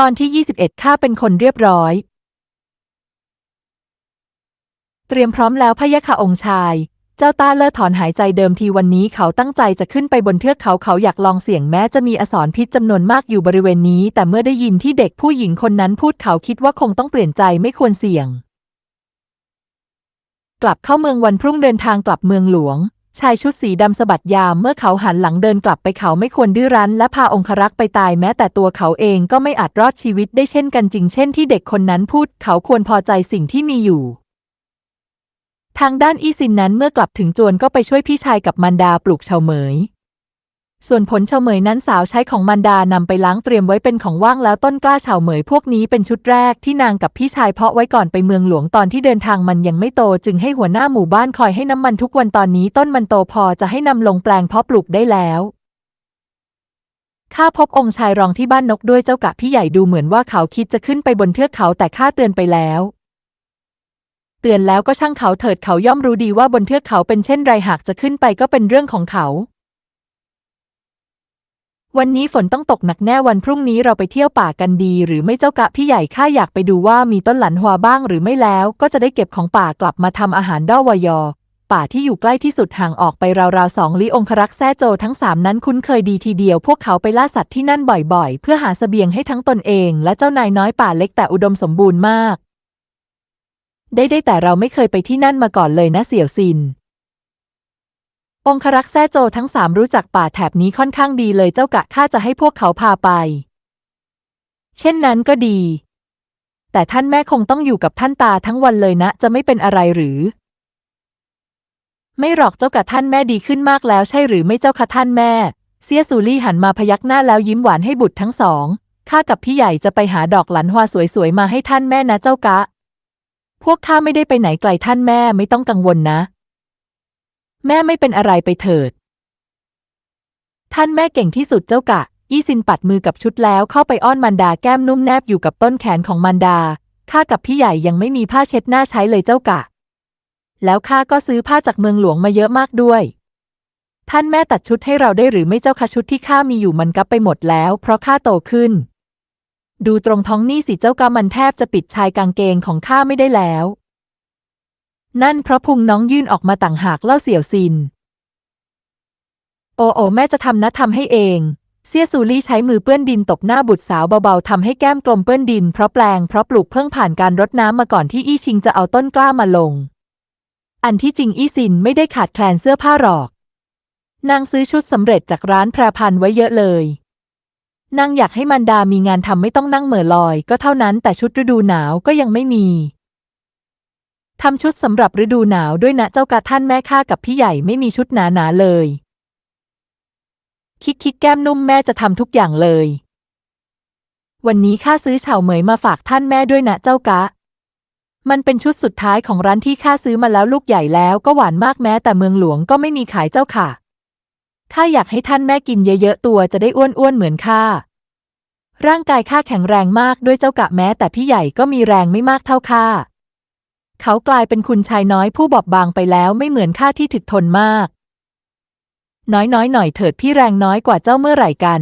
ตอนที่ 21 ข้าเป็นคนเรียบร้อย เตรียมพร้อมแล้วพะยะค่ะองค์ชาย เจ้าตาเลิศถอนหายใจเดิมทีวันนี้เขาตั้งใจจะขึ้นไปบนเทือกเขาเขาอยากลองเสี่ยงแม้จะมีอสรพิษจำนวนมากอยู่บริเวณนี้ แต่เมื่อได้ยินที่เด็กผู้หญิงคนนั้นพูดเขาคิดว่าคงต้องเปลี่ยนใจไม่ควรเสี่ยง กลับเข้าเมืองวันพรุ่งเดินทางกลับเมืองหลวง ชายชุดสีดำสะบัดยามเมื่อเขาหันหลังเดินกลับไปเขาไม่ควรดื้อรั้นและพาองครักษ์ไปตายแม้แต่ตัวเขาเองก็ไม่อาจรอดชีวิตได้เช่นกันจริงเช่นที่เด็กคนนั้นพูดเขาควรพอใจสิ่งที่มีอยู่ ทางด้านอีซินนั้นเมื่อกลับถึงจวนก็ไปช่วยพี่ชายกับมันดาปลูกเฉาเหมย ส่วนผลเฉาเหมยนั้นสาวใช้ของมันดานำไปล้างเตรียมไว้เป็นของว่างแล้วต้นกล้าเฉาเหมยพวกนี้เป็นชุดแรกที่นางกับพี่ชายเพาะไว้ก่อนไปเมืองหลวงตอนที่เดินทางมันยังไม่โตจึงให้หัวหน้าหมู่บ้านคอยให้น้ำมันทุกวันตอนนี้ต้นมันโตพอจะให้นำลงแปลงเพาะปลูกได้แล้วข้าพบองค์ชายรองที่บ้านนกด้วยเจ้ากะพี่ใหญ่ดูเหมือนว่าเขาคิดจะขึ้นไปบนเทือกเขาแต่ข้าเตือนไปแล้ว เตือนแล้วก็ช่างเขาเถิดเขาย่อมรู้ดีว่าบนเทือกเขาเป็นเช่นไรหากจะขึ้นไปก็เป็นเรื่องของเขา วันนี้ฝนต้องตกหนักแน่วันพรุ่งนี้เราไปเที่ยวป่ากันดี หรือไม่เจ้ากะพี่ใหญ่ข้าอยากไปดูว่ามีต้นหลันหัวบ้างหรือไม่แล้ว ก็จะได้เก็บของป่ากลับมาทำอาหารด้อวายอ ป่าที่อยู่ใกล้ที่สุดห่างออกไปราวๆสองลี้องครักษ์แซ่โจทั้งสามนั้นคุ้นเคยดีทีเดียว พวกเขาไปล่าสัตว์ที่นั่นบ่อยๆ เพื่อหาเสบียงให้ทั้งตนเอง และเจ้านายน้อยป่าเล็กแต่อุดมสมบูรณ์มาก ได้ได้แต่เราไม่เคยไปที่นั่นมาก่อนเลยนะเสี่ยวซิน องครักษ์แซ่โจทั้งสามรู้จักป่าแถบนี้ค่อนข้างดีเลยเจ้ากะข้าจะให้พวกเขาพาไป เช่นนั้นก็ดี แต่ท่านแม่คงต้องอยู่กับท่านตาทั้งวันเลยนะ จะไม่เป็นอะไรหรือ ไม่หรอกเจ้ากะท่านแม่ดีขึ้นมากแล้วใช่หรือไม่เจ้าค่ะท่านแม่เสียซูลี่หันมาพยักหน้าแล้วยิ้มหวานให้บุตรทั้งสองข้ากับพี่ใหญ่จะไปหาดอกหลันฮวาสวยๆมาให้ท่านแม่นะเจ้ากะ พวกข้าไม่ได้ไปไหนไกลท่านแม่ไม่ต้องกังวลนะ แม่ไม่เป็นอะไรไปเถิด ท่านแม่เก่งที่สุดเจ้ากะ อี้ซินปัดมือกับชุดแล้วเข้าไปอ้อนมันดาแก้มนุ่มแนบอยู่กับต้นแขนของมันดา ข้ากับพี่ใหญ่ยังไม่มีผ้าเช็ดหน้าใช้เลยเจ้ากะ แล้วข้าก็ซื้อผ้าจากเมืองหลวงมาเยอะมากด้วย ท่านแม่ตัดชุดให้เราได้หรือไม่เจ้าคะชุดที่ข้ามีอยู่มันกับไปหมดแล้ว เพราะข้าโตขึ้น ดูตรงท้องนี่สิเจ้ากะมันแทบจะปิดชายกางเกงของข้าไม่ได้แล้ว นั่นเพราะพุงน้องยื่นออกมาต่างหากเล่าเสี่ยวซิน โอโอแม่จะทำนะทำให้เอง เซียซูลี่ใช้มือเปื้อนดินตบหน้าบุตรสาวเบาๆทำให้แก้มกลมเปื้อนดินเพราะแปลงเพราะปลูกเพิ่งผ่านการรดน้ำมาก่อนที่อี้ชิงจะเอาต้นกล้ามาลง อันที่จริงอี้ซินไม่ได้ขาดแคลนเสื้อผ้าหรอก นางซื้อชุดสำเร็จจากร้านแพรพันไว้เยอะเลยนางอยากให้มันดามีงานทำไม่ต้องนั่งเหม่อลอย ก็เท่านั้นแต่ชุดฤดูหนาวก็ยังไม่มี ทำชุดสำหรับฤดูหนาวด้วยนะเจ้ากะท่านแม่ข้ากับพี่ใหญ่ไม่มีชุดหนาๆเลย คิกคิกแก้มนุ่มแม่จะทำทุกอย่างเลย วันนี้ข้าซื้อเฉาเหมยมาฝากท่านแม่ด้วยนะเจ้ากะ มันเป็นชุดสุดท้ายของร้านที่ข้าซื้อมาแล้วลูกใหญ่แล้วก็หวานมากแม้แต่เมืองหลวงก็ไม่มีขายเจ้าค่ะข้าอยากให้ท่านแม่กินเยอะๆตัวจะได้อ้วนๆเหมือนข้า ร่างกายข้าแข็งแรงมากด้วยเจ้ากะแม้แต่พี่ใหญ่ก็มีแรงไม่มากเท่าข้า เขากลายเป็นคุณชายน้อยผู้บอบบางไปแล้วไม่เหมือนข้าที่ถึกทนมาก น้อยน้อยหน่อยเถิดพี่แรงน้อยกว่าเจ้าเมื่อไหร่กัน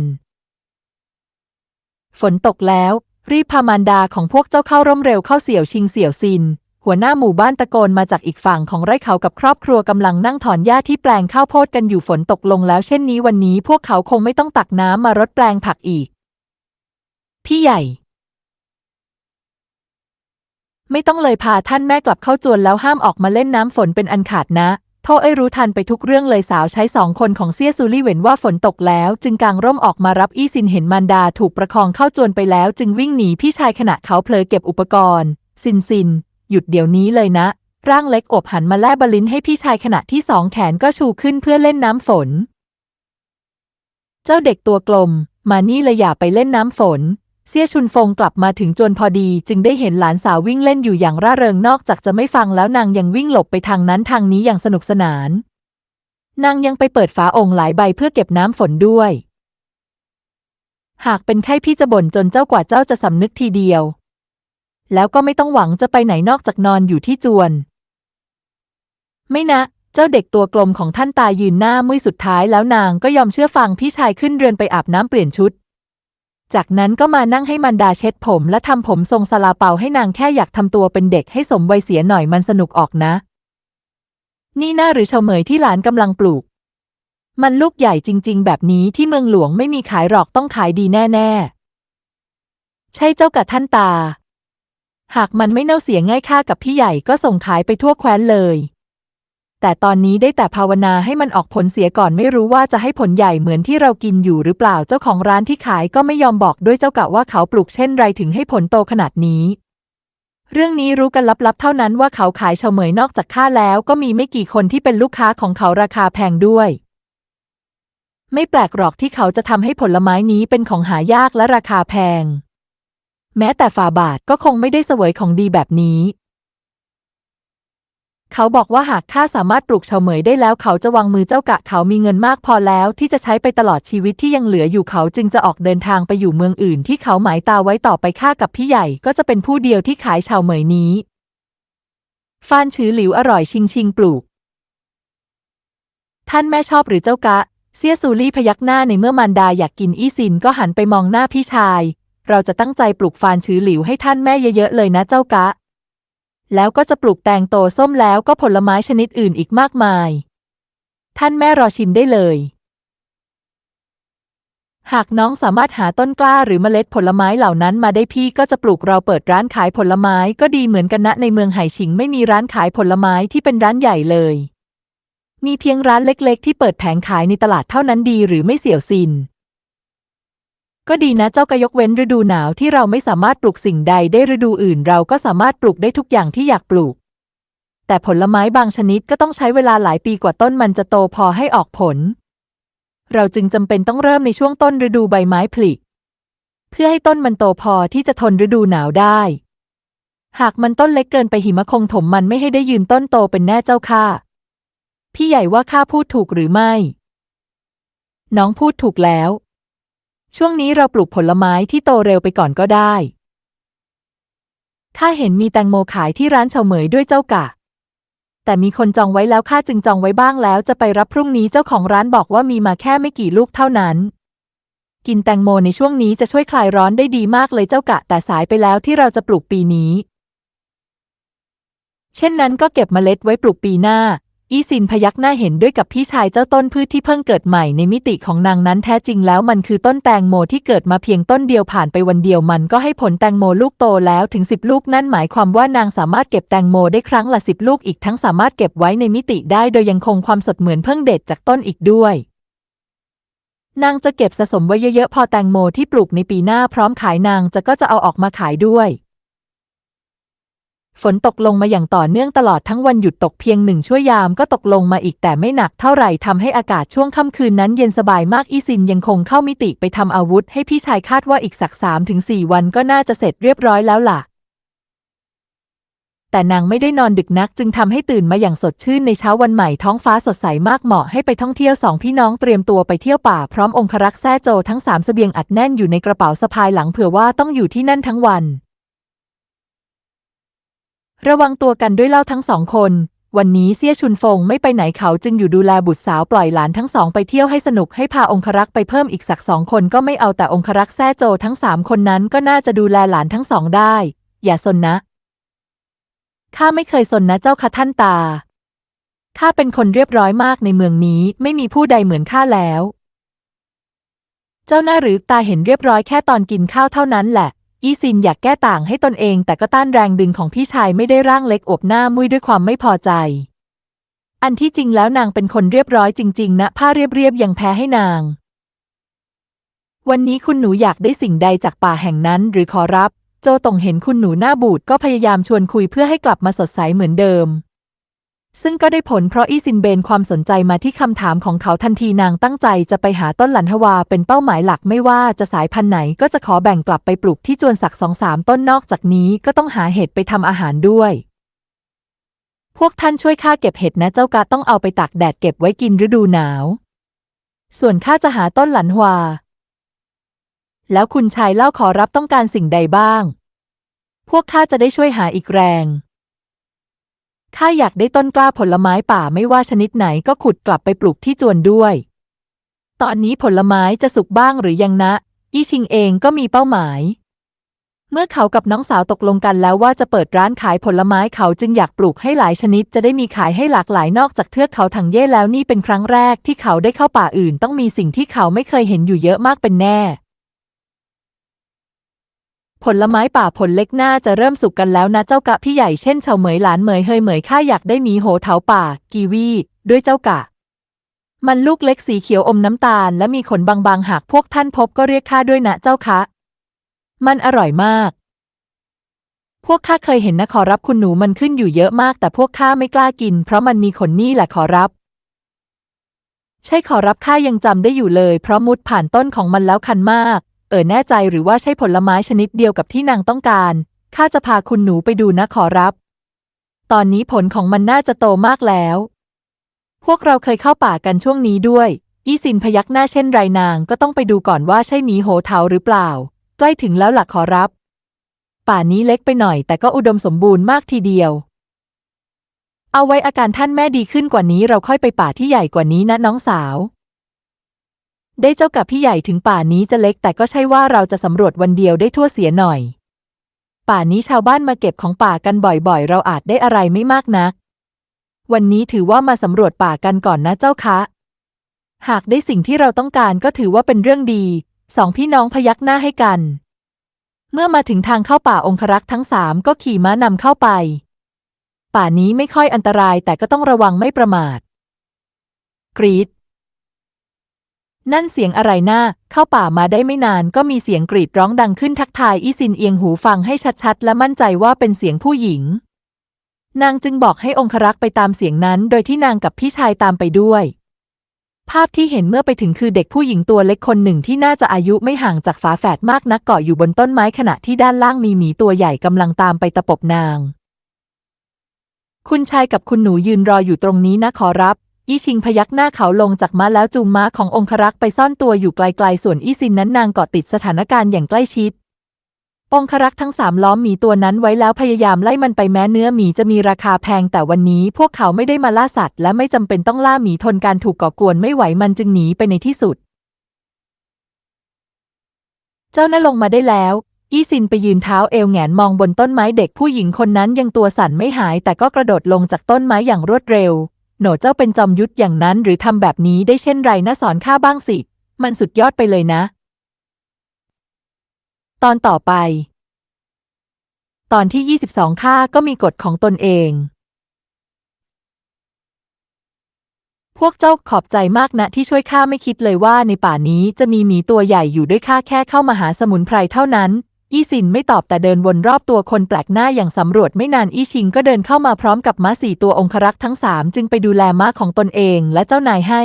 ฝนตกแล้ว รีบพามารดาของพวกเจ้าเข้าร่มเร็วเข้าเสี่ยวชิงเสี่ยวซิน หัวหน้าหมู่บ้านตะโกนมาจากอีกฝั่งของไร่เขากับครอบครัวกำลังนั่งถอนหญ้าที่แปลงข้าวโพดกันอยู่ฝนตกลงแล้วเช่นนี้วันนี้พวกเขาคงไม่ต้องตักน้ำมารดแปลงผักอีก พี่ใหญ่ ไม่ต้องเลยพาท่านแม่กลับเข้าจวนแล้วห้ามออกมาเล่นน้ำฝนเป็นอันขาดนะโทษไอ้รู้ทันไปทุกเรื่องเลยสาวใช้สองคนของเซียซูลี่เห็นว่าฝนตกแล้ว จึงกางร่มออกมารับอี้ซินเห็นมารดาถูกประคองเข้าจวนไปแล้ว จึงวิ่งหนีพี่ชายขณะเขาเผลอเก็บอุปกรณ์ ซินซิน หยุดเดี๋ยวนี้เลยนะ ร่างเล็กอบหันมาแลบบลิ้นให้พี่ชายขณะที่สองแขนก็ชูขึ้นเพื่อเล่นน้ำฝน เจ้าเด็กตัวกลม มานี่เลยอย่าไปเล่นน้ำฝน เซี่ยชุนฟงกลับมาถึงจวนพอดี จึงได้เห็นหลานสาววิ่งเล่นอยู่อย่างร่าเริงนอกจากจะไม่ฟังแล้วนางยังวิ่งหลบไปทางนั้นทางนี้อย่างสนุกสนาน นางยังไปเปิดฝาองค์หลายใบเพื่อเก็บน้ำฝนด้วย หากเป็นไข้พี่จะบ่นจนเจ้ากว่าเจ้าจะสำนึกทีเดียว แล้วก็ไม่ต้องหวังจะไปไหนนอกจากนอนอยู่ที่จวน ไม่นะ เจ้าเด็กตัวกลมของท่านตายืนหน้ามุ้ยสุดท้ายแล้วนางก็ยอมเชื่อฟังพี่ชายขึ้นเรือนไปอาบน้ำเปลี่ยนชุด จากนั้นก็มานั่งให้มันดาเช็ดผมและทำผมทรงสลาเปาให้นางแค่อยากทำตัวเป็นเด็กให้สมวัยเสียหน่อยมันสนุกออกนะ นี่หน้าหรือเฉมยที่หลานกำลังปลูก มันลูกใหญ่จริง ๆ แบบนี้ที่เมืองหลวงไม่มีขายหรอกต้องขายดีแน่ ๆ ใช่เจ้ากับท่านตา หากมันไม่เน่าเสียง่ายค่ากับพี่ใหญ่ก็ส่งขายไปทั่วแคว้นเลย แต่ตอนนี้ได้แต่ภาวนาให้มันออกผลเสียก่อนไม่รู้ว่าจะให้ผลใหญ่เหมือนที่เรากินอยู่หรือเปล่าเจ้าของร้านที่ขายก็ไม่ยอมบอกด้วยเจ้ากะว่าเขาปลูกเช่นไรถึงให้ผลโตขนาดนี้ เรื่องนี้รู้กันลับๆ เท่านั้นว่าเขาขายเฉาเหมยนอกจากข้าแล้ว ก็มีไม่กี่คนที่เป็นลูกค้าของเขาราคาแพงด้วย ไม่แปลกหรอกที่เขาจะทำให้ผลไม้นี้เป็นของหายากและราคาแพง แม้แต่ฝาบาทก็คงไม่ได้เสวยของดีแบบนี้ เขาบอกว่าหากข้าสามารถปลูกเฉาเหมยได้แล้วเขาจะวางมือเจ้ากะเขามีเงินมากพอแล้วที่จะใช้ไปตลอดชีวิตที่ยังเหลืออยู่เขาจึงจะออกเดินทางไปอยู่เมืองอื่นที่เขาหมายตาไว้ต่อไปข้ากับพี่ใหญ่ก็จะเป็นผู้เดียวที่ขายเฉาเหมยนี้ฟานชื้อหลิวอร่อยชิงชิงปลูก ท่านแม่ชอบหรือเจ้ากะ เซียซูลี่พยักหน้าในเมื่อมารดาอยากกินอี้ซินก็หันไปมองหน้าพี่ชาย เราจะตั้งใจปลูกฟานชื้อหลิวให้ท่านแม่เยอะๆเลยนะเจ้ากะ แล้วก็จะปลูกแตงโตส้มแล้วก็ผลไม้ชนิดอื่นอีกมากมาย ท่านแม่รอชิมได้เลย หากน้องสามารถหาต้นกล้าหรือเมล็ดผลไม้เหล่านั้นมาได้พี่ก็จะปลูกเราเปิดร้านขายผลไม้ก็ดีเหมือนกันนะในเมืองไหชิงไม่มีร้านขายผลไม้ที่เป็นร้านใหญ่เลย มีเพียงร้านเล็กๆ ที่เปิดแผงขายในตลาดเท่านั้นดีหรือไม่เสี่ยวซิน ก็ดีนะเจ้ากยกเว้นฤดูหนาวที่เราไม่สามารถปลูกสิ่งใดได้ฤดูอื่น เราก็สามารถปลูกได้ทุกอย่างที่อยากปลูก แต่ผลไม้บางชนิดก็ต้องใช้เวลาหลายปีกว่าต้นมันจะโตพอให้ออกผล เราจึงจำเป็นต้องเริ่มในช่วงต้นฤดูใบไม้ผลิเพื่อให้ต้นมันโตพอที่จะทนฤดูหนาวได้ หากมันต้นเล็กเกินไปหิมะคงถมมันไม่ให้ได้ยืนต้นโตเป็นแน่เจ้าค่ะ พี่ใหญ่ว่าข้าพูดถูกหรือไม่ น้องพูดถูกแล้ว ช่วงนี้เราปลูกผลไม้ที่โตเร็วไปก่อนก็ได้ ข้าเห็นมีแตงโมขายที่ร้านเฉาเหมยด้วยเจ้ากะ แต่มีคนจองไว้แล้วข้าจึงจองไว้บ้างแล้วจะไปรับพรุ่งนี้เจ้าของร้านบอกว่ามีมาแค่ไม่กี่ลูกเท่านั้น กินแตงโมในช่วงนี้จะช่วยคลายร้อนได้ดีมากเลยเจ้ากะ แต่สายไปแล้วที่เราจะปลูกปีนี้ เช่นนั้นก็เก็บเมล็ดไว้ปลูกปีหน้า อีซินพยักหน้าเห็นด้วยกับพี่ชายเจ้าต้นพืชที่เพิ่งเกิดใหม่ในมิติของนางนั้นแท้จริงแล้วมันคือต้นแตงโมที่เกิดมาเพียงต้นเดียวผ่านไปวันเดียวมันก็ให้ผลแตงโมลูกโตแล้วถึงสิบลูกนั่นหมายความว่านางสามารถเก็บแตงโมได้ครั้งละสิบลูกอีกทั้งสามารถเก็บไว้ในมิติได้โดยยังคงความสดเหมือนเพิ่งเด็ดจากต้นอีกด้วยนางจะเก็บสะสมไว้เยอะๆพอแตงโมที่ปลูกในปีหน้าพร้อมขายนางจะก็จะเอาออกมาขายด้วย ฝนตกลงมาอย่างต่อเนื่องตลอดทั้งวันหยุดตกเพียงหนึ่งชั่วยามก็ตกลงมาอีกแต่ไม่หนักเท่าไหร่ทำให้อากาศช่วงค่ำคืนนั้นเย็นสบายมากอีซินยังคงเข้ามิติไปทำอาวุธ ให้พี่ชายคาดว่าอีกสักสามถึงสี่วันก็น่าจะเสร็จเรียบร้อยแล้วล่ะ แต่นางไม่ได้นอนดึกนักจึงทำให้ตื่นมาอย่างสดชื่นในเช้าวันใหม่ท้องฟ้าสดใสมากเหมาะให้ไปท่องเที่ยวสองพี่น้องเตรียมตัวไปเที่ยวป่าพร้อมองครักษ์แซ่โจทั้งสามเสบียงอัดแน่นอยู่ในกระเป๋าสะพายหลังเผื่อว่าต้องอยู่ที่นั่นทั้งวัน ระวังตัวกันด้วยเล่าทั้งสองคน วันนี้เซี่ยชุนฟงไม่ไปไหนเขาจึงอยู่ดูแลบุตรสาวปล่อยหลานทั้งสองไปเที่ยวให้สนุกให้พาองครักษ์ไปเพิ่มอีกสักสองคนก็ไม่เอาแต่องครักษ์แซ่โจทั้งสามคนนั้นก็น่าจะดูแลหลานทั้งสองได้ อย่าสนนะข้าไม่เคยสนนะเจ้าค่ะท่านตาข้าเป็นคนเรียบร้อยมากในเมืองนี้ไม่มีผู้ใดเหมือนข้าแล้ว เจ้าหน้าหรือตาเห็นเรียบร้อยแค่ตอนกินข้าวเท่านั้นแหละ อีซินอยากแก้ต่างให้ตนเอง แต่ก็ต้านแรงดึงของพี่ชายไม่ได้ร่างเล็กอวบหน้ามุ้ยด้วยความไม่พอใจ อันที่จริงแล้วนางเป็นคนเรียบร้อยจริง ๆ นะ ผ้าเรียบๆยังแพ้ให้นาง วันนี้คุณหนูอยากได้สิ่งใดจากป่าแห่งนั้น หรือขอรับ โจตงเห็นคุณหนูหน้าบูดก็พยายามชวนคุยเพื่อให้กลับมาสดใสเหมือนเดิม ซึ่งก็ได้ผลเพราะอีซินเบนความสนใจมาที่คำถามของเขาทันทีนางตั้งใจจะไปหาต้นหลันทวาเป็นเป้าหมายหลักไม่ว่าจะสายพันธุ์ไหนก็จะขอแบ่งกลับไปปลูกที่จวนสักสองสามต้นนอกจากนี้ก็ต้องหาเห็ดไปทำอาหารด้วย พวกท่านช่วยข้าเก็บเห็ดนะเจ้ากาต้องเอาไปตากแดดเก็บไว้กินฤดูหนาว ส่วนข้าจะหาต้นหลันฮวา แล้วคุณชายเล่าขอรับต้องการสิ่งใดบ้าง พวกข้าจะได้ช่วยหาอีกแรง ข้าอยากได้ต้นกล้าผลไม้ป่าไม่ว่าชนิดไหนก็ขุดกลับไปปลูกที่จวนด้วย ตอนนี้ผลไม้จะสุกบ้างหรือยังนะ อี้ชิงเองก็มีเป้าหมาย เมื่อเขากับน้องสาวตกลงกันแล้วว่าจะเปิดร้านขายผลไม้เขาจึงอยากปลูกให้หลายชนิด จะได้มีขายให้หลากหลายนอกจากเทือกเขาถังเย่แล้วนี่เป็นครั้งแรกที่เขาได้เข้าป่าอื่น ต้องมีสิ่งที่เขาไม่เคยเห็นอยู่เยอะมากเป็นแน่ ผลไม้ป่าผลเล็กน่าจะเริ่มสุกกันแล้วนะเจ้ากะพี่ใหญ่เช่นเฉาเหมยหลานเหมยเฮยเหมยข้าอยากได้มีโหเถาป่า กีวี ด้วยเจ้ากะ มันลูกเล็กสีเขียวอมน้ำตาล และมีขนบางๆ หากพวกท่านพบก็เรียกข้าด้วยนะเจ้าคะ มันอร่อยมาก พวกข้าเคยเห็นนะขอรับคุณหนูมันขึ้นอยู่เยอะมาก แต่พวกข้าไม่กล้ากิน เพราะมันมีขนนี่แหละขอรับใช่ขอรับข้ายังจำได้อยู่เลย เพราะมุดผ่านต้นของมันแล้วคันมาก ออแน่ใจหรือว่าใช่ผลไม้ชนิดเดียวกับที่นางต้องการ ข้าจะพาคุณหนูไปดูนะขอรับ ตอนนี้ผลของมันน่าจะโตมากแล้ว พวกเราเคยเข้าป่ากันช่วงนี้ด้วย อีสินพยักหน้าเช่นไรนางก็ต้องไปดูก่อนว่าใช่หมีโหเทาหรือเปล่า ใกล้ถึงแล้วหลักขอรับ ป่านี้เล็กไปหน่อยแต่ก็อุดมสมบูรณ์มากทีเดียว เอาไว้อาการท่านแม่ดีขึ้นกว่านี้เราค่อยไปป่าที่ใหญ่กว่านี้นะน้องสาว ได้เจ้ากับพี่ใหญ่ถึงป่านี้จะเล็กแต่ก็ใช่ว่าเราจะสำรวจวันเดียวได้ทั่วเสียหน่อย ป่านี้ชาวบ้านมาเก็บของป่ากันบ่อยๆ เราอาจได้อะไรไม่มากนัก วันนี้ถือว่ามาสำรวจป่ากันก่อนนะเจ้าคะ หากได้สิ่งที่เราต้องการก็ถือว่าเป็นเรื่องดี สองพี่น้องพยักหน้าให้กัน เมื่อมาถึงทางเข้าป่าองครักษ์ทั้งสามก็ขี่ม้านำเข้าไป ป่านี้ไม่ค่อยอันตรายแต่ก็ต้องระวังไม่ประมาทกรีด นั่นเสียงอะไรหน้าเข้าป่ามาได้ไม่นานก็มีเสียงกรีดร้องดังขึ้นทักทายอีซินเอียงหูฟังให้ชัดๆ และมั่นใจว่าเป็นเสียงผู้หญิง นางจึงบอกให้องครักษ์ไปตามเสียงนั้น โดยที่นางกับพี่ชายตามไปด้วย ภาพที่เห็นเมื่อไปถึงคือเด็กผู้หญิงตัวเล็กคนหนึ่งที่น่าจะอายุไม่ห่างจากฝาแฝดมากนักเกาะอยู่บนต้นไม้ขณะที่ด้านล่างมีหมีตัวใหญ่กำลังตามไปตะปบนางคุณชายกับคุณหนูยืนรออยู่ตรงนี้นะขอรับ อีชิงพยักหน้าเขาลงจากม้าแล้วจูงม้าขององครักษ์ไปซ่อนตัวอยู่ไกลๆ ส่วนอีซินนั้นนางเกาะติดสถานการณ์อย่างใกล้ชิด องครักษ์ทั้งสามล้อมหมีตัวนั้นไว้แล้วพยายามไล่มันไปแม้เนื้อหมีจะมีราคาแพงแต่วันนี้ พวกเขาไม่ได้มาล่าสัตว์ และไม่จำเป็นต้องล่าหมีทนการถูกก่อกวนไม่ไหวมันจึงหนีไปในที่สุด เจ้าน่าลงมาได้แล้วอีซินไปยืนเท้าเอวแงนมองบนต้นไม้เด็กผู้หญิงคนนั้นยังตัวสั่นไม่หายแต่ก็กระโดดลงจากต้นไม้อย่างรวดเร็ว โหนเจ้าเป็นจอมยุทธอย่างนั้นหรือทำแบบนี้ได้เช่นไรนะสอนข้าบ้างสิ มันสุดยอดไปเลยนะ ตอนต่อไป ตอนที่ 22 ข้าก็มีกฎของตนเอง พวกเจ้าขอบใจมากนะที่ช่วยข้าไม่คิดเลยว่าในป่านี้จะมีหมีตัวใหญ่อยู่ด้วยข้าแค่เข้ามาหาสมุนไพรเท่านั้น อี้สินไม่ตอบแต่เดินวนรอบตัวคนแปลกหน้าอย่างสำรวจไม่นานอี้ชิงก็เดินเข้ามาพร้อมกับม้าสี่ตัวองครักษ์ทั้งสามจึงไปดูแลม้าของตนเองและเจ้านายให้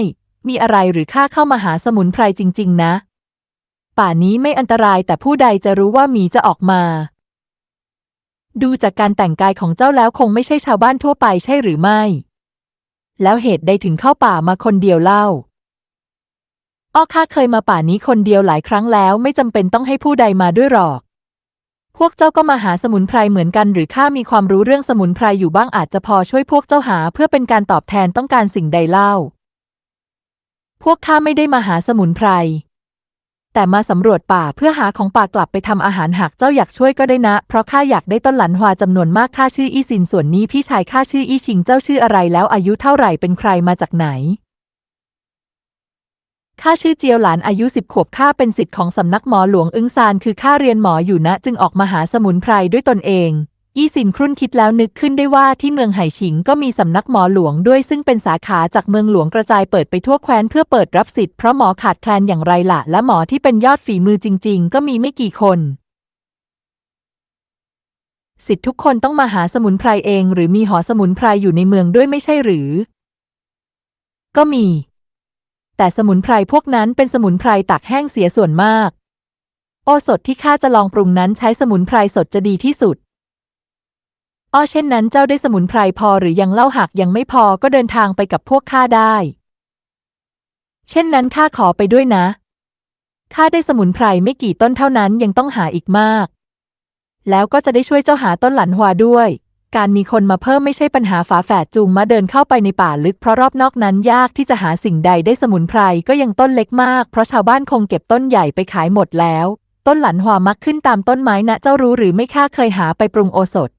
มีอะไรหรือข้าเข้ามาหาสมุนไพรจริง ๆ นะ ป่านี้ไม่อันตรายแต่ผู้ใดจะรู้ว่าหมีจะออกมา ดูจากการแต่งกายของเจ้าแล้วคงไม่ใช่ชาวบ้านทั่วไปใช่หรือไม่ แล้วเหตุใดถึงเข้าป่ามาคนเดียวเล่าอ้อข้าเคยมาป่านี้คนเดียวหลายครั้งแล้วไม่จำเป็นต้องให้ผู้ใดมาด้วยหรอก พวกเจ้าก็มาหาสมุนไพรเหมือนกัน หรือข้ามีความรู้เรื่องสมุนไพรอยู่บ้างอาจจะพอช่วยพวกเจ้าหาเพื่อเป็นการตอบแทนต้องการสิ่งใดเล่า พวกข้าไม่ได้มาหาสมุนไพร แต่มาสำรวจป่าเพื่อหาของป่ากลับไปทำอาหารหากเจ้าอยากช่วยก็ได้นะ เพราะข้าอยากได้ต้นหลันฮวาจำนวนมากข้าชื่ออี้ซินส่วนนี้พี่ชายข้าชื่ออี้ชิงเจ้าชื่ออะไรแล้วอายุเท่าไหร่เป็นใครมาจากไหน ข้าชื่อเจียวหลานอายุสิบขวบข้าเป็นศิษย์ของสำนักหมอหลวงอึ้งซานคือข้าเรียนหมออยู่นะ จึงออกมาหาสมุนไพรด้วยตนเองยี่สินครุ่นคิดแล้วนึกขึ้นได้ว่าที่เมืองไหฉิงก็มีสำนักหมอหลวงด้วยซึ่งเป็นสาขาจากเมืองหลวงกระจายเปิดไปทั่วแคว้นเพื่อเปิดรับสิทธิ์เพราะหมอขาดแคลนอย่างไรล่ะ และหมอที่เป็นยอดฝีมือจริง ๆ ก็มีไม่กี่คนสิทธิ์ทุกคนต้องมาหาสมุนไพรเอง หรือมีหอสมุนไพรอยู่ในเมืองด้วยไม่ใช่หรือ ก็มี แต่สมุนไพรพวกนั้นเป็นสมุนไพรตากแห้งเสียส่วนมาก โอสถที่ข้าจะลองปรุงนั้นใช้สมุนไพรสดจะดีที่สุด อ้อเช่นนั้นเจ้าได้สมุนไพรพอหรือยังเล่าหากยังไม่พอก็เดินทางไปกับพวกข้าได้ เช่นนั้นข้าขอไปด้วยนะข้าได้สมุนไพรไม่กี่ต้นเท่านั้นยังต้องหาอีกมาก แล้วก็จะได้ช่วยเจ้าหาต้นหลันฮวด้วย การมีคนมาเพิ่มไม่ใช่ปัญหาฝาแฝดจูงมาเดินเข้าไปในป่าลึกเพราะรอบนอกนั้นยากที่จะหาสิ่งใดได้สมุนไพรก็ยังต้นเล็กมาก เพราะชาวบ้านคงเก็บต้นใหญ่ไปขายหมดแล้ว ต้นหลันหวามักขึ้นตามต้นไม้นะเจ้ารู้หรือไม่ข้าเคยหาไปปรุงโอสถ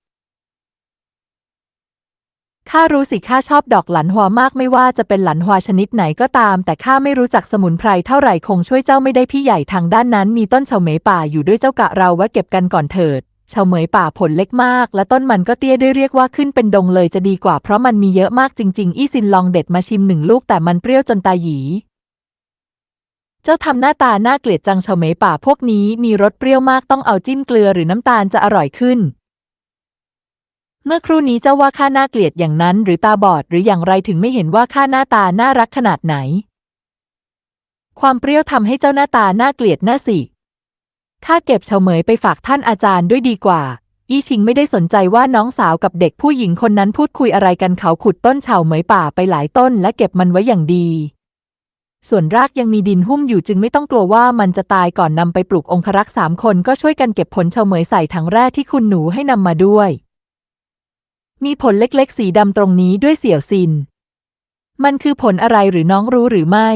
ข้ารู้สิข้าชอบดอกหลันหวามากไม่ว่าจะเป็นหลันหวาชนิดไหนก็ตาม แต่ข้าไม่รู้จักสมุนไพรเท่าไหร่คงช่วยเจ้าไม่ได้พี่ใหญ่ทางด้านนั้น มีต้นเฉาเมยป่าอยู่ด้วยเจ้ากะเราแวะเก็บกันก่อนเถิด เฉาเหมยป่าผลเล็กมาก และต้นมันก็เตี้ยด้วยเรียกว่าขึ้นเป็นดงเลยจะดีกว่าเพราะมันมีเยอะมากจริง ๆ อี้ซินลองเด็ดมาชิมหนึ่งลูกแต่มันเปรี้ยวจนตาหยีเจ้าทำหน้าตาน่าเกลียดจังเฉาเหมยป่าพวกนี้มีรสเปรี้ยวมากต้องเอาจิ้มเกลือหรือน้ำตาลจะอร่อยขึ้น เมื่อครู่นี้เจ้าว่าข้าน่าเกลียดอย่างนั้น หรือตาบอดหรืออย่างไรถึงไม่เห็นว่าข้าหน้าตาน่ารักขนาดไหน ความเปรี้ยวทำให้เจ้าหน้าตาน่าเกลียดน่าสิ ข้าเก็บเฉาเหมยไปฝากท่านอาจารย์ด้วยดีกว่า อี้ชิงไม่ได้สนใจว่าน้องสาวกับเด็กผู้หญิงคนนั้นพูดคุยอะไรกันเขาขุดต้นเฉาเหมยป่าไปหลายต้นและเก็บมันไว้อย่างดี ส่วนรากยังมีดินหุ้มอยู่จึงไม่ต้องกลัวว่ามันจะตายก่อนนำไปปลูกองครักษ์สามคนก็ช่วยกันเก็บผลเฉาเหมยใส่ถังแร่ที่คุณหนูให้นำมาด้วย มีผลเล็กๆ สีดำตรงนี้ด้วยเสี่ยวซิน มันคือผลอะไรหรือน้องรู้หรือไม่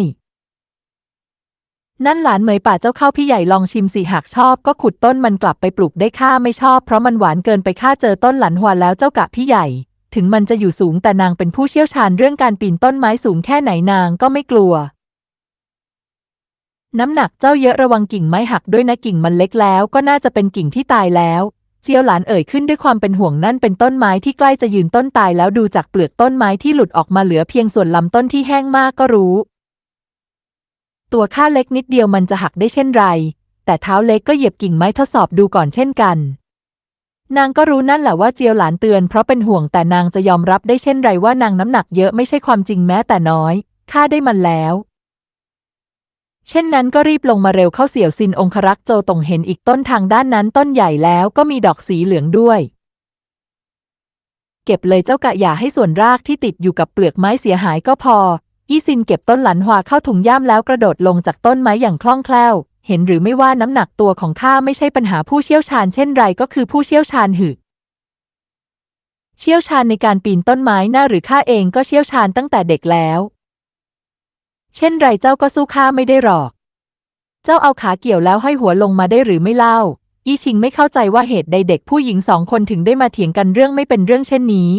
นั่นหลานเหมยป่าเจ้าเข้าพี่ใหญ่ลองชิมสิหากชอบก็ขุดต้นมันกลับไปปลูกได้ข้าไม่ชอบเพราะมันหวานเกินไปข้าเจอต้นหลันหัวแล้วเจ้ากะพี่ใหญ่ ถึงมันจะอยู่สูงแต่นางเป็นผู้เชี่ยวชาญเรื่องการปีนต้นไม้สูงแค่ไหนนางก็ไม่กลัว น้ำหนักเจ้าเยอะระวังกิ่งไม้หักด้วยนะกิ่งมันเล็กแล้วก็น่าจะเป็นกิ่งที่ตายแล้ว เจียวหลานเอ่ยขึ้นด้วยความเป็นห่วงนั่นเป็นต้นไม้ที่ใกล้จะยืนต้นตายแล้วดูจากเปลือกต้นไม้ที่หลุดออกมาเหลือเพียงส่วนลำต้นที่แห้งมากก็รู้ ตัวข้าเล็กนิดเดียวมันจะหักได้เช่นไร แต่เท้าเล็กก็เหยียบกิ่งไม้ทดสอบดูก่อนเช่นกัน นางก็รู้นั่นแหละว่าเจียวหลานเตือนเพราะเป็นห่วงแต่นางจะยอมรับได้เช่นไรว่านางน้ำหนักเยอะไม่ใช่ความจริงแม้แต่น้อยข้าได้มันแล้ว เช่นนั้นก็รีบลงมาเร็วเข้าเสี่ยวซินองครักษ์โจตงเห็นอีกต้นทางด้านนั้นต้นใหญ่แล้วก็มีดอกสีเหลืองด้วยเก็บเลยเจ้ากะอย่าให้ส่วนรากที่ติดอยู่กับเปลือกไม้เสียหายก็พอ อี้ซินเก็บต้นหลันหวาเข้าถุงย่ามแล้วกระโดดลงจากต้นไม้อย่างคล่องแคล่ว เห็นหรือไม่ว่าน้ำหนักตัวของข้าไม่ใช่ปัญหาผู้เชี่ยวชาญเช่นไรก็คือผู้เชี่ยวชาญหึเชี่ยวชาญในการปีนต้นไม้น่าหรือข้าเองก็เชี่ยวชาญตั้งแต่เด็กแล้ว เช่นไรเจ้าก็สู้ข้าไม่ได้หรอก เจ้าเอาขาเกี่ยวแล้วห้อยหัวลงมาได้หรือไม่เล่า อีชิงไม่เข้าใจว่าเหตุใดเด็กผู้หญิงสองคนถึงได้มาเถียงกันเรื่องไม่เป็นเรื่องเช่นนี้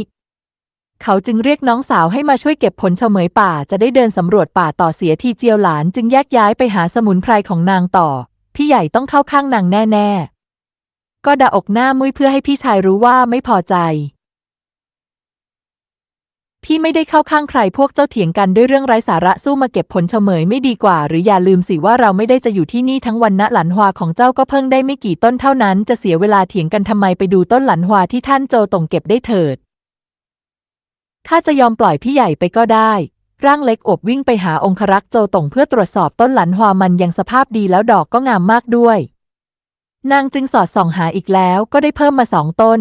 เขาจึงเรียกน้องสาวให้มาช่วยเก็บผลเฉมยป่าจะได้เดินสำรวจป่าต่อเสียทีเจียวหลานจึงแยกย้ายไปหาสมุนไพรของนางต่อ พี่ใหญ่ต้องเข้าข้างนางแน่ ๆ ก็ดาอกหน้ามุ้ยเพื่อให้พี่ชายรู้ว่าไม่พอใจ พี่ไม่ได้เข้าข้างใครพวกเจ้าเถียงกันด้วยเรื่องไร้สาระสู้มาเก็บผลเฉมยไม่ดีกว่า หรืออย่าลืมสิว่าเราไม่ได้จะอยู่ที่นี่ทั้งวันนะหลันฮวาของเจ้าก็เพิ่งได้ไม่กี่ต้นเท่านั้น จะเสียเวลาเถียงกันทำไมไปดูต้นหลันฮวาที่ท่านโจตงเก็บได้เถิด ข้าจะยอมปล่อยพี่ใหญ่ไปก็ได้ ร่างเล็กอบวิ่งไปหาองครักษ์โจตงเพื่อตรวจสอบต้นหลันฮวามันยังสภาพดีแล้วดอกก็งามมากด้วย นางจึงสอดส่องหาอีกแล้วก็ได้เพิ่มมาสองต้น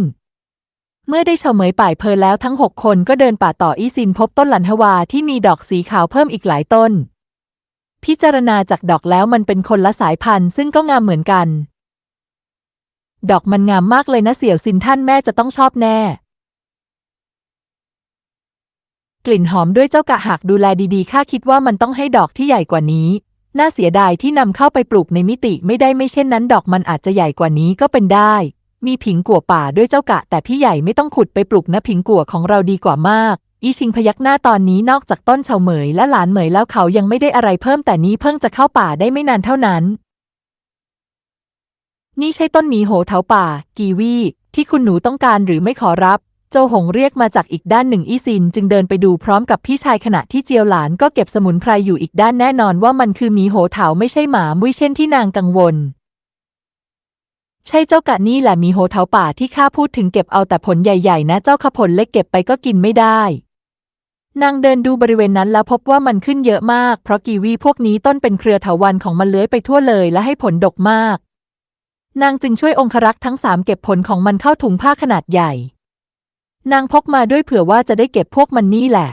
เมื่อได้เฉาเหมยป่ายเพลแล้วทั้งหกคนก็เดินป่าต่ออีซินพบต้นหลันฮวาที่มีดอกสีขาวเพิ่มอีกหลายต้น พิจารณาจากดอกแล้วมันเป็นคนละสายพันธุ์ซึ่งก็งามเหมือนกัน ดอกมันงามมากเลยนะเสี่ยวซินท่านแม่จะต้องชอบแน่ กลิ่นหอมด้วยเจ้ากะหากดูแลดีๆข้าคิดว่ามันต้องให้ดอกที่ใหญ่กว่านี้ น่าเสียดายที่นำเข้าไปปลูกในมิติไม่ได้ไม่เช่นนั้นดอกมันอาจจะใหญ่กว่านี้ก็เป็นได้ มีผิงกัวป่าด้วยเจ้ากะ แต่พี่ใหญ่ไม่ต้องขุดไปปลูกนะผิงกัวของเราดีกว่ามากอีชิงพยักหน้าตอนนี้นอกจากต้นเฉาเหมยและหลานเหมยแล้วเขายังไม่ได้อะไรเพิ่มแต่นี้เพิ่งจะเข้าป่าได้ไม่นานเท่านั้น นี่ใช่ต้นหมีโหเถาป่า กีวี ที่คุณหนูต้องการหรือไม่ขอรับ โจหงเรียกมาจากอีกด้านหนึ่งอีซินจึงเดินไปดูพร้อมกับพี่ชายขณะที่เจียวหลานก็เก็บสมุนไพรอยู่อีกด้านแน่นอนว่ามันคือหมีโหเถาไม่ใช่หมามุ้ยเช่นที่นางกังวล ใช่เจ้ากะนี่แหละมีโหเถาป่าที่ข้าพูดถึงเก็บเอาแต่ผลใหญ่ๆ นะเจ้าขผลเล็กเก็บไปก็กินไม่ได้ นางเดินดูบริเวณนั้นแล้วพบว่ามันขึ้นเยอะมาก เพราะกีวีพวกนี้ต้นเป็นเครือเถาวันของมันเลื้อยไปทั่วเลยและให้ผลดกมาก นางจึงช่วยองครักษ์ทั้งสามเก็บผลของมันเข้าถุงผ้าขนาดใหญ่ นางพกมาด้วยเผื่อว่าจะได้เก็บพวกมันนี่แหละ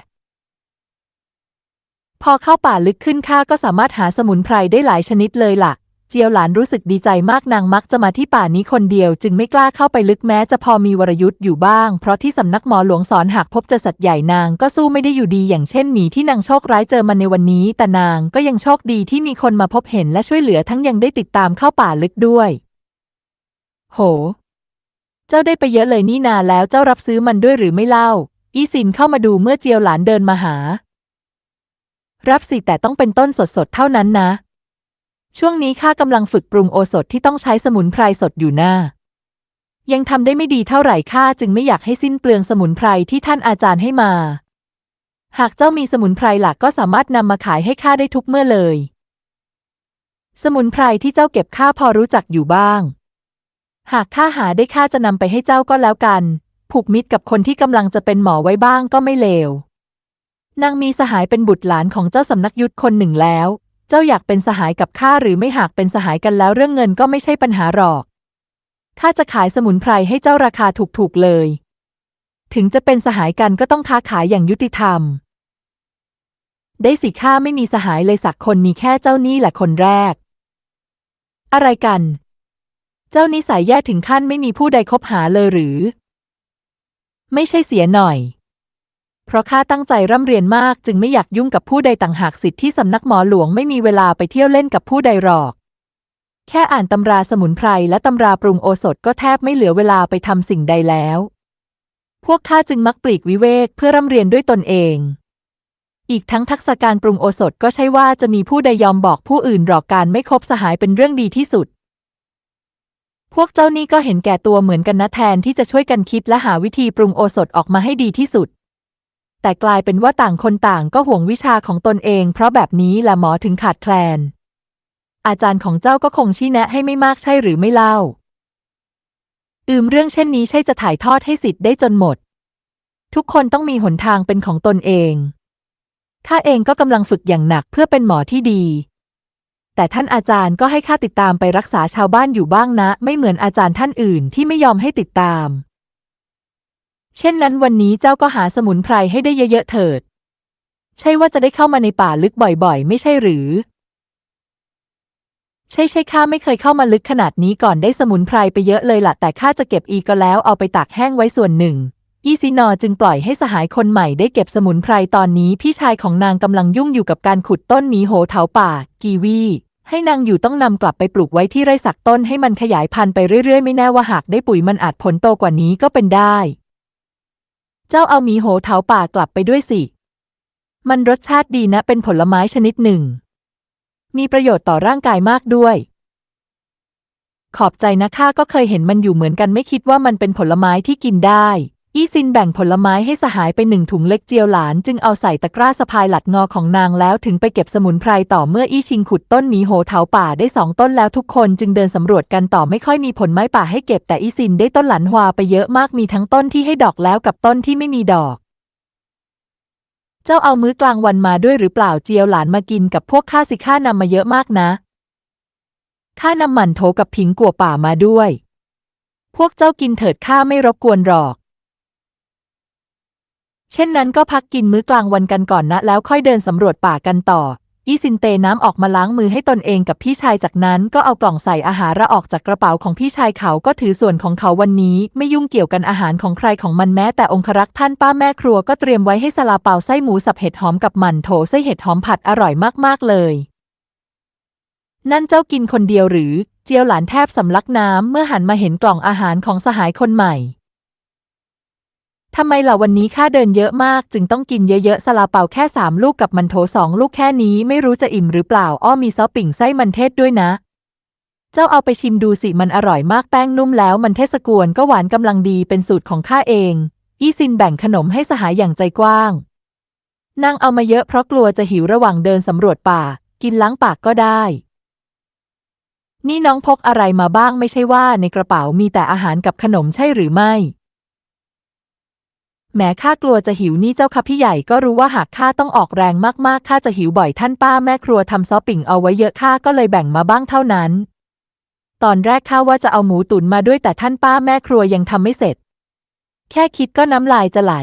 พอเข้าป่าลึกขึ้นข้าก็สามารถหาสมุนไพรได้หลายชนิดเลยล่ะ เจียวหลานรู้สึกดีใจมากนางมักจะมาที่ป่านี้คนเดียว จึงไม่กล้าเข้าไปลึกแม้จะพอมีวรยุทธ์อยู่บ้าง เพราะที่สำนักหมอหลวงสอนหากพบเจอสัตว์ใหญ่นางก็สู้ไม่ได้อยู่ดีอย่างเช่นหมีที่นางโชคร้ายเจอมันในวันนี้ แต่นางก็ยังโชคดีที่มีคนมาพบเห็นและช่วยเหลือทั้งยังได้ติดตามเข้าป่าลึกด้วย โห เจ้าได้ไปเยอะเลยนี่นาแล้วเจ้ารับซื้อมันด้วยหรือไม่เล่า อีซินเข้ามาดูเมื่อเจียวหลานเดินมาหา รับสิแต่ต้องเป็นต้นสดๆเท่านั้นนะ ช่วงนี้ข้ากำลังฝึกปรุงโอสถที่ต้องใช้สมุนไพรสดอยู่หน้า ยังทำได้ไม่ดีเท่าไหร่ข้าจึงไม่อยากให้สิ้นเปลืองสมุนไพรที่ท่านอาจารย์ให้มา หากเจ้ามีสมุนไพรหลักก็สามารถนำมาขายให้ข้าได้ทุกเมื่อเลย สมุนไพรที่เจ้าเก็บข้าพอรู้จักอยู่บ้าง หากข้าหาได้ข้าจะนำไปให้เจ้าก็แล้วกัน ผูกมิตรกับคนที่กำลังจะเป็นหมอไว้บ้างก็ไม่เลวนางมีสหายเป็นบุตรหลานของเจ้าสำนักยุทธคนหนึ่งแล้ว เจ้าอยากเป็นสหายกับข้าหรือไม่หากเป็นสหายกันแล้วเรื่องเงินก็ไม่ใช่ปัญหาหรอกข้าจะขายสมุนไพรให้เจ้าราคาถูกๆเลย ถึงจะเป็นสหายกันก็ต้องค้าขายอย่างยุติธรรม ได้สิข้าไม่มีสหายเลยสักคนมีแค่เจ้านี่แหละคนแรก อะไรกัน เจ้านิสัยแย่ถึงขั้นไม่มีผู้ใดคบหาเลยหรือ ไม่ใช่เสียหน่อย เพราะข้าตั้งใจร่ำเรียนมากจึงไม่อยากยุ่งกับผู้ใดต่างหากสิทธิ์ที่สำนักหมอหลวงไม่มีเวลาไปเที่ยวเล่นกับผู้ใดหรอก แค่อ่านตำราสมุนไพรและตำราปรุงโอสถก็แทบไม่เหลือเวลาไปทำสิ่งใดแล้ว พวกข้าจึงมักปลีกวิเวกเพื่อร่ำเรียนด้วยตนเองอีกทั้งทักษะการปรุงโอสถก็ใช่ว่าจะมีผู้ใดยอมบอกผู้อื่นหรอกการไม่คบสหายเป็นเรื่องดีที่สุด พวกเจ้านี่ก็เห็นแก่ตัวเหมือนกันนะแทนที่จะช่วยกันคิดและหาวิธีปรุงโอสถออกมาให้ดีที่สุด แต่กลายเป็นว่าต่างคนต่างก็ห่วงวิชาของตนเอง เพราะแบบนี้แหละหมอถึงขาดแคลน อาจารย์ของเจ้าก็คงชี้แนะให้ไม่มากใช่หรือไม่เล่า อืมเรื่องเช่นนี้ใช่จะถ่ายทอดให้สิทธิ์ได้จนหมด ทุกคนต้องมีหนทางเป็นของตนเองข้าเองก็กำลังฝึกอย่างหนักเพื่อเป็นหมอที่ดี แต่ท่านอาจารย์ก็ให้ข้าติดตามไปรักษาชาวบ้านอยู่บ้างนะ ไม่เหมือนอาจารย์ท่านอื่นที่ไม่ยอมให้ติดตาม เช่นนั้นวันนี้เจ้าก็หาสมุนไพรให้ได้เยอะๆเถิด ใช่ว่าจะได้เข้ามาในป่าลึกบ่อยๆ ไม่ใช่หรือ ใช่ใช่ข้าไม่เคยเข้ามาลึกขนาดนี้ก่อนได้สมุนไพรไปเยอะเลยล่ะแต่ข้าจะเก็บอีกก็แล้วเอาไปตากแห้งไว้ส่วนหนึ่ง อีซินอจึงปล่อยให้สหายคนใหม่ได้เก็บสมุนไพรตอนนี้พี่ชายของนางกำลังยุ่งอยู่กับการขุดต้นหมีโหเถาป่า กีวี ให้นางอยู่ต้องนำกลับไปปลูกไว้ที่ไร่สักต้นให้มันขยายพันธุ์ไปเรื่อยๆ ไม่แน่ว่าหากได้ปุ๋ยมันอาจผลโตกว่านี้ก็เป็นได้ เจ้าเอาหมีโหเถาป่ากลับไปด้วยสิ มันรสชาติดีนะเป็นผลไม้ชนิดหนึ่ง มีประโยชน์ต่อร่างกายมากด้วยขอบใจนะข้าก็เคยเห็นมันอยู่เหมือนกันไม่คิดว่ามันเป็นผลไม้ที่กินได้ อีซินแบ่งผลไม้ให้สหายไปหนึ่งถุงเล็กเจียวหลานจึงเอาใส่ตะกร้าสะพายหลัดงอของนางแล้วถึงไปเก็บสมุนไพรต่อเมื่ออี้ชิงขุดต้นหมีโหเถาป่าได้สองต้นแล้วทุกคนจึงเดินสำรวจกันต่อไม่ค่อยมีผลไม้ป่าให้เก็บแต่อีซินได้ต้นหลันฮวาไปเยอะมากมีทั้งต้นที่ให้ดอกแล้วกับต้นที่ไม่มีดอก เจ้าเอามื้อกลางวันมาด้วยหรือเปล่าเจียวหลานมากินกับพวกข้าสิข้านำมาเยอะมากนะข้านำหมั่นโถกับผิงกัวป่ามาด้วย พวกเจ้ากินเถิดข้าไม่รบกวนหรอก เช่นนั้นก็พักกินมื้อกลางวันกันก่อนนะ แล้วค่อยเดินสำรวจป่ากันต่อ อีซินเตน้ำออกมาล้างมือให้ตนเองกับพี่ชายจากนั้นก็เอากล่องใส่อาหารระออกจากกระเป๋าของพี่ชายเขาก็ถือส่วนของเขาวันนี้ ไม่ยุ่งเกี่ยวกันอาหารของใครของมันแม้แต่องครักษ์ท่านป้าแม่ครัวก็เตรียมไว้ให้ซาลาเปาไส้หมูสับเห็ดหอมกับมันโถไส้เห็ดหอมผัดอร่อยมากๆเลยนั่นเจ้ากินคนเดียวหรือ เจียวหลานแทบสำลักน้ำเมื่อหันมาเห็นกล่องอาหารของสหายคนใหม่ ทำไมล่ะวันนี้ข้าเดินเยอะมาก จึงต้องกินเยอะๆซาลาเปาแค่สามลูกกับมันโถสองลูกแค่นี้ไม่รู้จะอิ่มหรือเปล่า อ้อมีซอสปิ่งไส้มันเทศด้วยนะ เจ้าเอาไปชิมดูสิมันอร่อยมากแป้งนุ่มแล้วมันเทศกวนก็หวานกำลังดีเป็นสูตรของข้าเอง อีซินแบ่งขนมให้สหายอย่างใจกว้าง นางเอามาเยอะเพราะกลัวจะหิวระหว่างเดินสำรวจป่า กินล้างปากก็ได้ นี่น้องพกอะไรมาบ้างไม่ใช่ว่าในกระเป๋ามีแต่อาหารกับขนมใช่หรือไม่ แม้ข้ากลัวจะหิวนี่เจ้าค่ะพี่ใหญ่ก็รู้ว่าหากข้าต้องออกแรงมากๆข้าจะหิวบ่อยท่านป้าแม่ครัวทำซอสปิ่งเอาไว้เยอะข้าก็เลยแบ่งมาบ้างเท่านั้น ตอนแรกข้าว่าจะเอาหมูตุ๋นมาด้วยแต่ท่านป้าแม่ครัวยังทำไม่เสร็จ แค่คิดก็น้ำลายจะไหล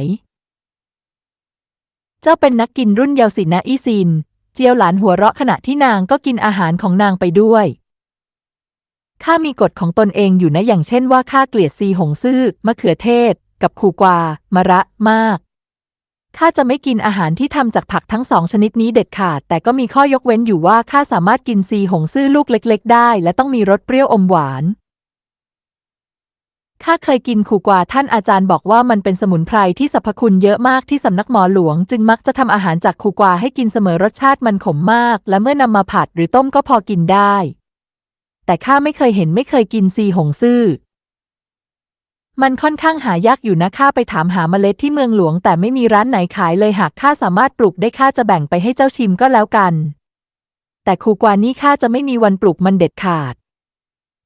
เจ้าเป็นนักกินรุ่นเยาว์สินะอีซิน เจียวหลานหัวเราะขณะที่นางก็กินอาหารของนางไปด้วยข้ามีกฎของตนเองอยู่นะอย่างเช่นว่าข้าเกลียดซีหงซื่อมะเขือเทศ กับคูกวา มะระมากข้าจะไม่กินอาหารที่ทำจากผักทั้งสองชนิดนี้เด็ดขาด แต่ก็มีข้อยกเว้นอยู่ว่าข้าสามารถกินซีหงซื่อลูกเล็ก ๆ ได้ และต้องมีรสเปรี้ยวอมหวานข้าเคยกินขู่กวาท่านอาจารย์บอกว่ามันเป็นสมุนไพรที่สรรพคุณเยอะมากที่สำนักหมอหลวง จึงมักจะทำอาหารจากขู่กวาให้กินเสมอรสชาติมันขมมาก และเมื่อนำมาผัดหรือต้มก็พอกินได้ แต่ข้าไม่เคยเห็นไม่เคยกินซีหงซื่อ มันค่อนข้างหายากอยู่นะข้าไปถามหาเมล็ดที่เมืองหลวง แต่ไม่มีร้านไหนขายเลยหากข้าสามารถปลูกได้ข้าจะแบ่งไปให้เจ้าชิมก็แล้วกัน แต่คูกวานี่ข้าจะไม่มีวันปลูกมันเด็ดขาด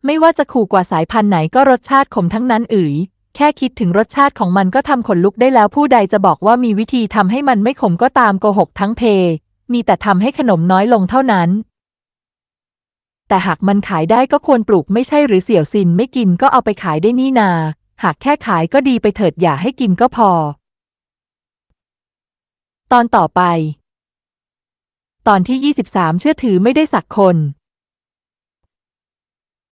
ไม่ว่าจะขู่กว่าสายพันธุ์ไหนก็รสชาติขมทั้งนั้นอื๋ยแค่คิดถึงรสชาติของมันก็ทำขนลุกได้แล้วผู้ใดจะบอกว่ามีวิธีทำให้มันไม่ขมก็ตามโกหกทั้งเพ มีแต่ทำให้ขนมน้อยลงเท่านั้น แต่หากมันขายได้ก็ควรปลูกไม่ใช่หรือเสี่ยวซินไม่กินก็เอาไปขายได้นี่นา หากแค่ขายก็ดีไปเถิดอย่าให้กินก็พอ ตอนต่อไป ตอนที่ 23 เชื่อถือไม่ได้สักคน